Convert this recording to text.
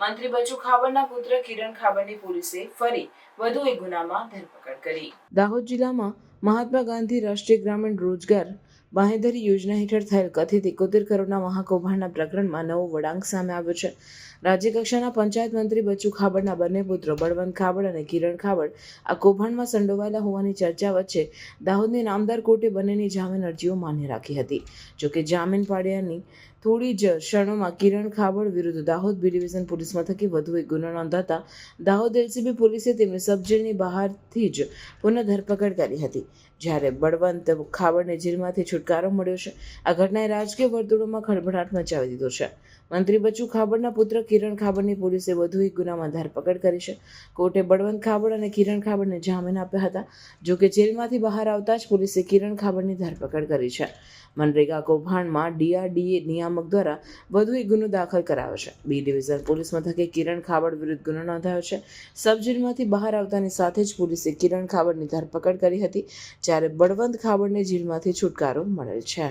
મંત્રી બચુ ખાબડના પુત્ર કિરણ ખાબડની પોલીસે ફરી વધુ એક ગુનામાં ધરપકડ કરી. દાહોદ જિલ્લામાં મહાત્મા ગાંધી રાષ્ટ્રીય ગ્રામીણ રોજગાર બાંહેધરી યોજના હેઠળ થયેલ કથિત એકોતેર કરોડના મહાકૌભાંડના પ્રકરણમાં નવો વળાંક સામે આવ્યો છે. રાજ્યકક્ષાના પંચાયત મંત્રી બચુ ખાબડના બંને પુત્રો બળવંત ખાબડ અને કિરણ ખાબડ આ કૌભાંડમાં સંડોવાયેલા હોવાની ચર્ચા વચ્ચે દાહોદની નામદાર કોર્ટે બંનેની જામીન અરજીઓ માન્ય રાખી હતી. જોકે જામીન પાડ્યાની થોડી જ ક્ષણોમાં કિરણ ખાબડ વિરુદ્ધ દાહોદ બી ડિવિઝન પોલીસ મથકે વધુ એક ગુનો નોંધાતા દાહોદ એલસીબી પોલીસે તેમને સબજેલની બહારથી જ પુનઃ ધરપકડ કરી હતી. જ્યારે બળવંત ખાબડને જેલમાંથી છુટકારો મળ્યો છે, આ ઘટનાએ રાજકીય વર્તુળોમાં ખળભળાટ મચાવી દીધો છે. મંત્રી બચુ ખાબડના પુત્ર કિરણ ખાબડની પોલીસે વધુ એક ગુનામાં ધરપકડ કરી છે. કોર્ટે બળવંત ખાબડ અને કિરણ ખાબડને જામીન આપ્યા હતા. જોકે જેલમાંથી બહાર આવતા જ પોલીસે કિરણ ખાબડની ધરપકડ કરી છે. મનરેગા કૌભાંડમાં ડીઆરડીએ નિયામક દ્વારા વધુ એક ગુનો દાખલ કરાયો છે. બી ડિવિઝન પોલીસ મથકે કિરણ ખાબડ વિરુદ્ધ ગુનો નોંધાયો છે. સબ જેલમાંથી બહાર આવતાની સાથે જ પોલીસે કિરણ ખાબડની ધરપકડ કરી હતી, જ્યારે બળવંત ખાબડને જેલમાંથી છુટકારો મળેલ છે.